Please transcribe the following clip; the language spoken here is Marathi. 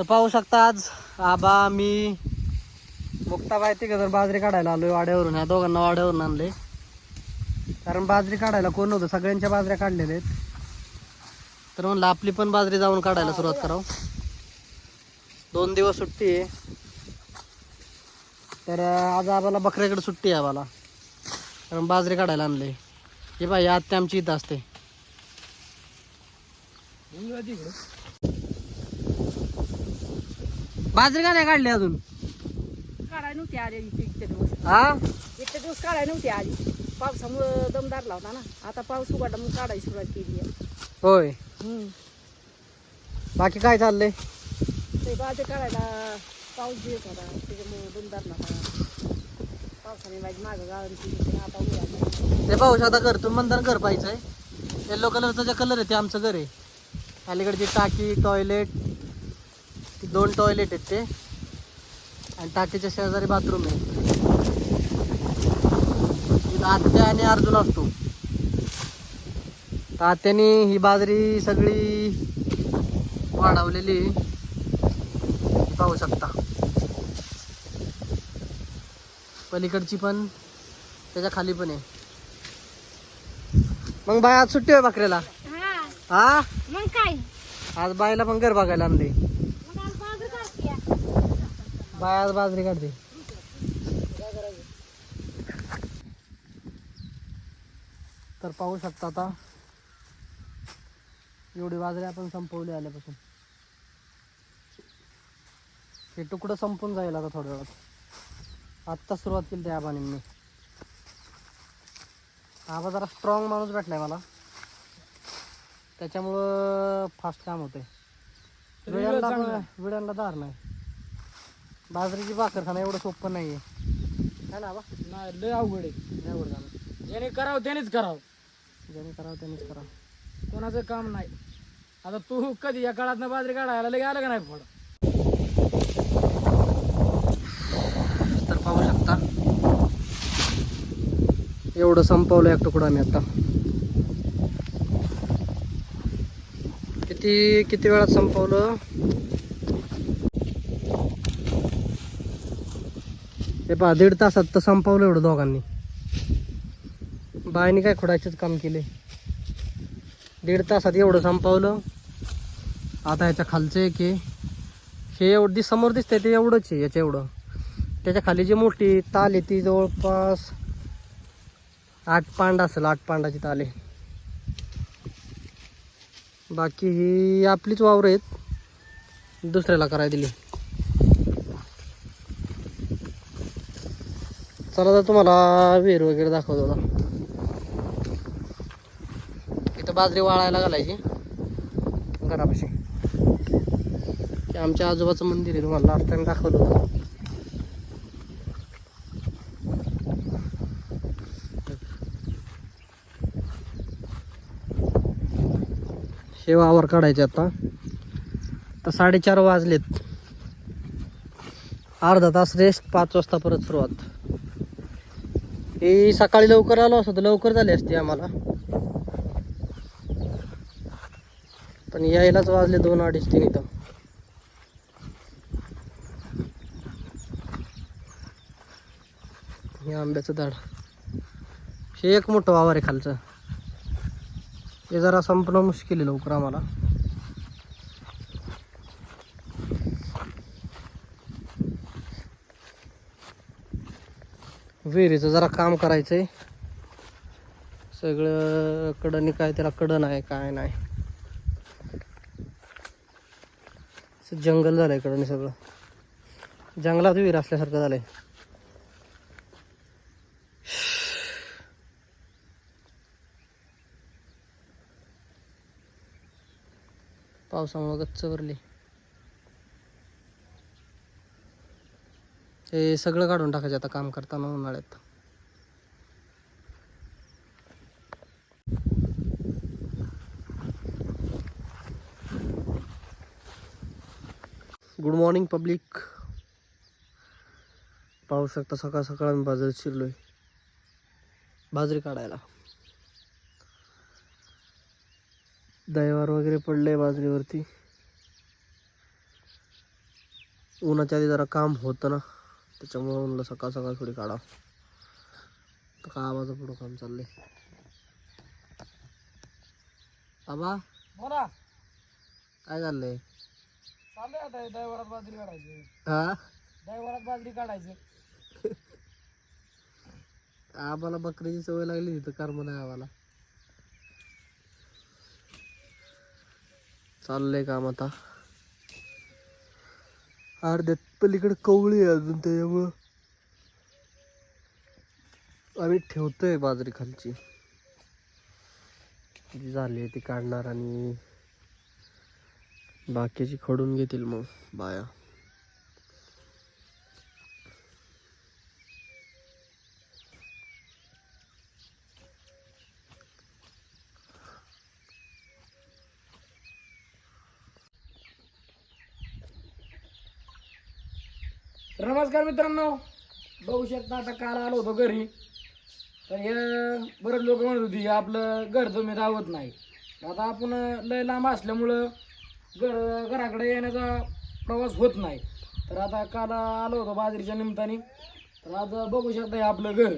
तर पाहू शकता आज आबा मी मुक्ताबाई तिघ जर बाजरी काढायला आलोय वाड्यावरून. ह्या दोघांना वाड्यावरून आणले कारण बाजरी काढायला कोण नव्हतं सगळ्यांच्या बाजऱ्या काढलेल्या आहेत. तर म्हणलं आपली पण बाजरी जाऊन काढायला सुरुवात करावं. दोन दिवस सुट्टी आहे. तर आज आम्हाला बकऱ्याकडे सुट्टी आहे आम्हाला कारण बाजरी काढायला आणले हे पाहिजे आत्या आमची इथं असते. बाजरी का नाही काढली अजून? काढाय नव्हती आली इतके दिवस. हा? इतके दिवस काढाय नव्हती आली. पावसामुळं ना. आता पाऊस उघडला मग काढायची सुरुवात केली आहे. होय. हम्म. बाकी काय चाललंय? ते बाजे काढायला पाऊस येत होता. त्याच्यामुळे पावसाने माझी मागं गाळून केली पण आता ते पाहू शकता घर तुम्ही म्हणता घर पाहिजे. येल्लो कलरचं जे कलर आहे ते आमचं घर आहे. अलीकडची टाकी टॉयलेट दोन टॉयलेट आहेत ते. आणि टाकीच्या शेजारी बाथरूम आहे. आत्या आणि अर्जुन असतो. तर आत्याने ही बाजरी सगळी वाढवलेली. पाहू शकता. पलीकडची पण त्याच्याखाली पण आहे. मग बाय आज सुट्टी आहे बकऱ्याला? हा. हा? मग काय? आज बायला पण घर बघायला आणले मग आज बाजरी काढते बाय आज बाजरी काढते. तर पाहू शकता आता एवढी बाजरी आपण संपवली आल्यापासून. हे तुकडं संपून जाईल आता थोड्या वेळात. आत्ता सुरुवात केली त्या आबाने मी आबा जरा स्ट्रॉंग माणूस भेटलाय मला. त्याच्यामुळं फास्ट काम होतंय. विड्यांना दार नाही. बाजरीची भाकर खाणं एवढं सोपं नाहीये. है ना आबा नाही लय अवघड आहे. नाही एवढं जाणं ज्याने करावं त्यानेच करावं. ज्याने करावं त्यानेच करावं. कोणाचं काम नाही. आता तू कधी या काळात बाजरी काढायला लगे आलं का नाही फळ? तर पाहू शकता. एवढं संपवलं एक तुकडा आम्ही आता. किती किती वेळात संपवलं? ते पहा दीड तासात तर संपवलं एवढं दोघांनी. बायनी काय खोडायचेच काम केले. दीड तासात एवढं संपवलं. आता याच्या खालचं एक आहे. हे एवढं दिस समोर दिसतंय ते एवढंच आहे याच्या एवढं. त्याच्याखाली जी मोठी ताल आहे ती जवळपास आठ पांड असेल आठ पांडाची ताल आहे. बाकी ही आपलीच वावर आहेत. दुसऱ्याला करायला दिली. चला तर तुम्हाला विहीर वगैरे दाखवतो आता. इथं बाजरी वाळायला घालायची. घरापाशी. ते आमच्या आजोबाचं मंदिर आहे तुम्हाला. लास्ट टाइम दाखवलं होतं. हे वावर काढायचे आता. तर साडेचार वाजलेत. अर्धा तास रेस्ट पाच वाजता परत सुरुवात. हे सकाळी लवकर आलो असतो तर लवकर झाली असते आम्हाला. पण यायलाच वाजले दोन अडीच तीन इथं. हे आंब्याचं झाड. हे एक मोठं वावर आहे खालचं. हे जरा संपणं मुश्किल आहे लवकर आम्हाला. विहिरीचं जरा काम करायचं आहे सगळं कडनी काय त्याला कडन आहे काय नाही. असं जंगल झालंय कडनी सगळं. जंगलात विहीर असल्यासारखं झालंय. पावसामुळं गच्च भरली. हे सगळं काढून टाकायचं आता काम करताना उन्हाळ्यात. गुड मॉर्निंग पब्लिक पाहू शकता सकाळ सकाळ मी बाजारात शिरलोय. बाजरी काढायला. दैवार वगैरे पडले बाजरीवरती. उन्हाच्या आधी जरा काम होतं ना. त्याच्यामुळे म्हणलं सकाळ सकाळ थोडी काढा. तर का आवाज पुढं काम चाललंय. बाबा बोला. काय चाललंय चाललंय आता दैवरात बाजरी काढायची. हा? दैवरात बाजरी काढायची. आम्हाला बकरीची सवय लागली तिथं कर्म नाही आम्हाला. चाललंय काम आता. अर्ध्यात पलीकडे कवळी आहे अजून त्याच्यामुळं. आम्ही ठेवतोय बाजरी खालची. जी झाली ती काढणार आणि बाकीची खडून घेतील मग बाया. नमस्कार मित्रांनो. बघू शकता आता काल आलो होतो घरी. तर हे बरेच लोक म्हणत होती आपलं घर तुम्ही राहत नाही. आता आपण लय लांब असल्यामुळं घर घराकडे येण्याचा प्रवास होत नाही. तर आता काल आलो होतो बाजरीच्या निमित्ताने. तर आता बघू शकता हे आपलं घर.